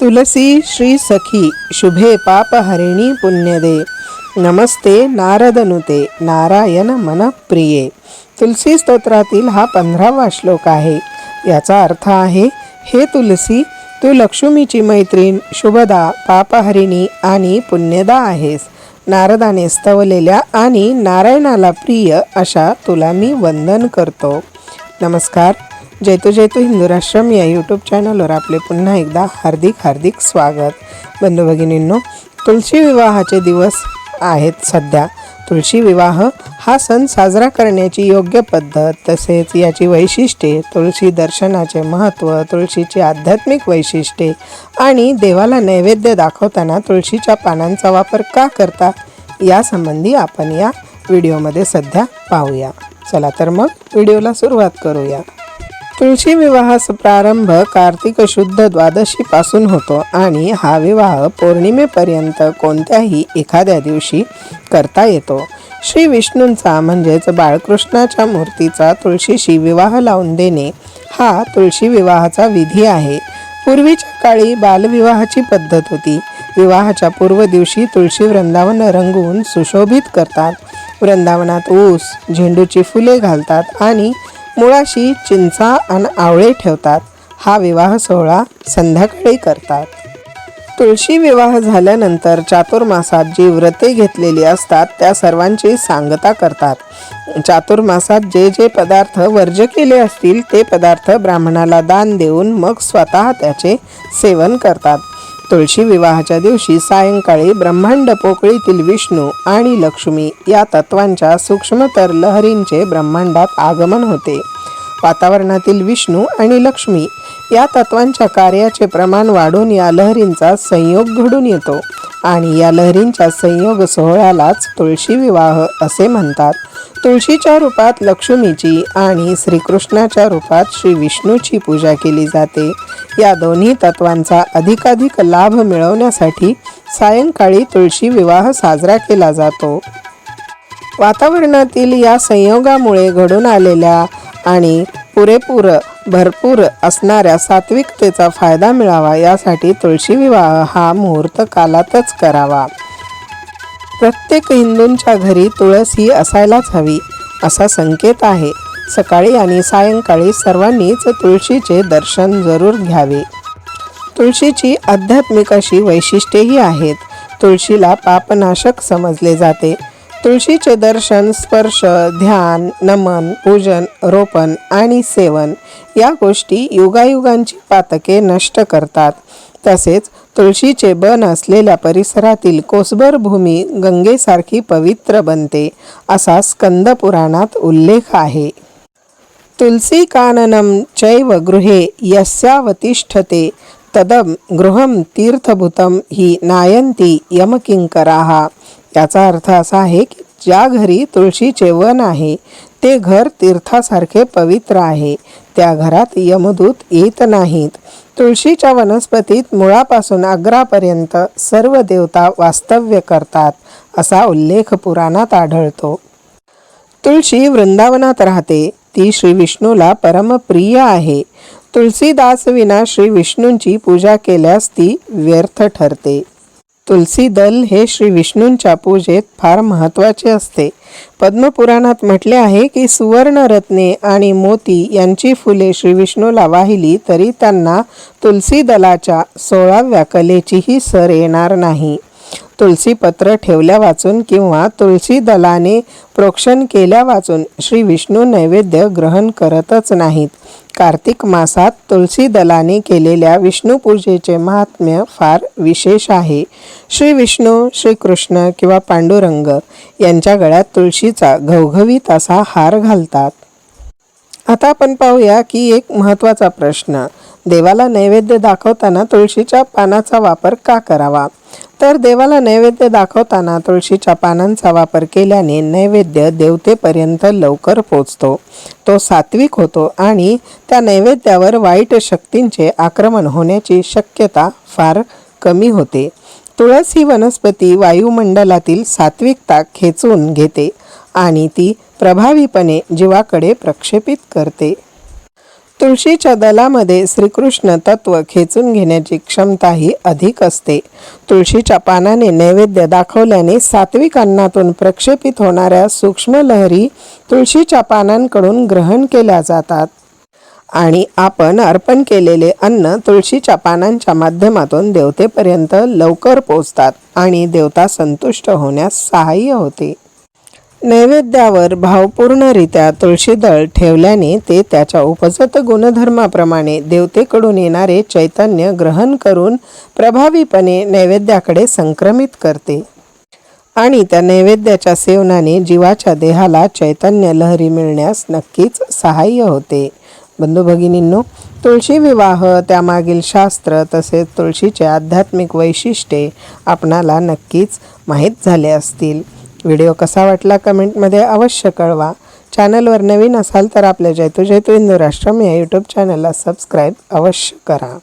तुलसी श्री सखी शुभे पापहरिणी पुण्यदे। नमस्ते नारदनुते नारायण मनप्रिये। तुलसी स्तोत्रातील हा पंधरावा श्लोक आहे। याचा अर्थ आहे हे तुलसी तू लक्ष्मीची मैत्रीण शुभदा पापहरिणी आणि पुण्यदा आहेस। नारदाने स्तवलेल्या आणि नारायणाला प्रिय अशा तुला मी वंदन करतो। नमस्कार जैतू जैतू हिंदू राष्ट्रम या यूट्यूब चॅनलवर आपले पुन्हा एकदा हार्दिक हार्दिक स्वागत. बंधू भगिनींनो तुळशी विवाहाचे दिवस आहेत सध्या. तुळशी विवाह हा सण साजरा करण्याची योग्य पद्धत तसेच याची वैशिष्ट्ये तुळशी दर्शनाचे महत्त्व तुळशीची आध्यात्मिक वैशिष्ट्ये आणि देवाला नैवेद्य दाखवताना तुळशीच्या पानांचा वापर का करतात यासंबंधी आपण या व्हिडिओमध्ये सध्या पाहूया. चला तर मग व्हिडिओला सुरुवात करूया. तुळशी विवाहाचा प्रारंभ कार्तिक शुद्ध द्वादशीपासून होतो आणि हा विवाह पौर्णिमेपर्यंत कोणत्याही एखाद्या दिवशी करता येतो. श्री विष्णूंचा म्हणजेच बाळकृष्णाच्या मूर्तीचा तुळशीशी विवाह लावून देणे हा तुळशी विवाहाचा विधी आहे. पूर्वीच्या काळी बालविवाहाची पद्धत होती. विवाहाच्या पूर्व दिवशी तुळशी वृंदावन रंगवून सुशोभित करतात. वृंदावनात ऊस झेंडूची फुले घालतात आणि मुळाशी चिंचा आणि आवळे ठेवतात. हा विवाह सोहळा संध्याकाळी करतात. तुळशी विवाह झाल्यानंतर चातुर्मासात जी व्रते घेतलेली असतात त्या सर्वांची सांगता करतात. चातुर्मासात जे जे पदार्थ वर्ज केले असतील ते पदार्थ ब्राह्मणाला दान देऊन मग स्वतः त्याचे सेवन करतात. तुळशी विवाहाच्या दिवशी सायंकाळी ब्रह्मांड पोकळीतील विष्णू आणि लक्ष्मी या तत्वांच्या सूक्ष्मतर लहरींचे ब्रह्मांडात आगमन होते. वातावरणातील विष्णू आणि लक्ष्मी या तत्वांच्या कार्याचे प्रमाण वाढून या लहरींचा संयोग घडून येतो. आणि या लहरींच्या संयोग सोहळ्यालाच तुळशी विवाह असे म्हणतात. तुळशीच्या रूपात लक्ष्मीची आणि श्रीकृष्णाच्या रूपात श्री विष्णूची पूजा केली जाते. या दोन्ही तत्वांचा अधिकाधिक लाभ मिळवण्यासाठी सायंकाळी तुळशी विवाह साजरा केला जातो. वातावरणातील या संयोगामुळे घडून आलेल्या आणि पुरेपूर भरपूर असणाऱ्या सात्विकतेचा फायदा मिळावा यासाठी तुळशी विवाह हा मुहूर्त कालातच करावा. प्रत्येक हिंदूंच्या घरी तुळस ही असायलाच हवी असा संकेत आहे. सकाळी आणि सायंकाळी सर्वांनीच तुळशीचे दर्शन जरूर घ्यावे. तुळशीची आध्यात्मिक अशी वैशिष्ट्येही आहेत. तुळशीला पापनाशक समजले जाते. तुळशीचे दर्शन स्पर्श ध्यान नमन पूजन रोपण आणि सेवन या गोष्टी युगायुगांची पातके नष्ट करतात. तसेच तुळशीचे बन असलेल्या परिसरातील कोसबर भूमी गंगेसारखी पवित्र बनते असा स्कंद पुराणात उल्लेख आहे. तुलसी काननम चैव गृहे यस्यावतिष्ठते तदम गृहम तीर्थभूतम ही नायंती यमकिंकराः याचा अर्थ असा आहे की ज्या घरी तुळशीचे वन आहे ते घर तीर्थासारखे पवित्र आहे. त्या घरात यमदूत येत नाहीत. तुळशीच्या वनस्पतीत मुळापासून अग्रापर्यंत सर्व देवता वास्तव्य करतात असा उल्लेख पुराणात आढळतो. तुळशी वृंदावनात राहते. ती श्री विष्णूला परमप्रिय आहे. तुळशीदास विना श्री विष्णूंची पूजा केल्यास ती व्यर्थ ठरते. तुलसी दल हे श्री विष्णूंच्या पूजेत फार महत्त्वाचे असते. पद्मपुराणात म्हटले आहे की सुवर्णरत्ने आणि मोती यांची फुले श्री विष्णूला वाहिली तरी त्यांना तुलसी दलाच्या सोळाव्या कलेचीही सर येणार नाही. तुलसीपत्र ठेवल्या वाचून किंवा तुळशी दलाने प्रोक्षण केल्या वाचून श्री विष्णू नैवेद्य ग्रहण करतच नाहीत. कार्तिक मासात तुळशी दलाने केलेल्या विष्णूपूजेचे महात्म्य फार विशेष आहे. श्री विष्णू श्रीकृष्ण किंवा पांडुरंग यांच्या गळ्यात तुळशीचा घवघवीत असा हार घालतात. आता आपण पाहूया की एक महत्त्वाचा प्रश्न देवाला नैवेद्य दाखवताना तुळशीच्या पानाचा वापर का करावा? तर देवाला नैवेद्य दाखवताना तुळशीच्या पानांचा वापर केल्याने नैवेद्य देवतेपर्यंत लवकर पोचतो. तो सात्विक होतो आणि त्या नैवेद्यावर वाईट शक्तींचे आक्रमण होण्याची शक्यता फार कमी होते. तुळस ही वनस्पती वायुमंडलातील सात्विकता खेचून घेते आणि ती प्रभावीपणे जीवाकडे प्रक्षेपित करते. तुळशीच्या दलामध्ये श्रीकृष्ण तत्व खेचून घेण्याची क्षमताही अधिक असते. तुळशीच्या पानाने नैवेद्य दाखवल्याने सात्विक अन्नातून प्रक्षेपित होणाऱ्या सूक्ष्म लहरी तुळशीच्या पानांकडून ग्रहण केल्या जातात. आणि आपण अर्पण केलेले अन्न तुळशीच्या पानांच्या माध्यमातून देवतेपर्यंत लवकर पोचतात आणि देवता संतुष्ट होण्यास सहाय्य होते. नैवेद्यावर भावपूर्णरित्या तुळशीदळ ठेवल्याने ते त्याच्या उपजत गुणधर्माप्रमाणे देवतेकडून येणारे चैतन्य ग्रहण करून प्रभावीपणे नैवेद्याकडे संक्रमित करते. आणि त्या नैवेद्याच्या सेवनाने जीवाच्या देहाला चैतन्य लहरी मिळण्यास नक्कीच सहाय्य होते. बंधू भगिनींनो तुळशी विवाह त्यामागील शास्त्र तसेच तुळशीचे आध्यात्मिक वैशिष्ट्ये आपणाला नक्कीच माहीत झाले असतील. व्हिडिओ कसा वाटला कमेंटमध्ये अवश्य कळवा. चॅनलवर नवीन असाल तर आपल्या जैतू जैतू हिंदू राष्ट्रम या यूट्यूब चॅनलला सबस्क्राईब अवश्य करा.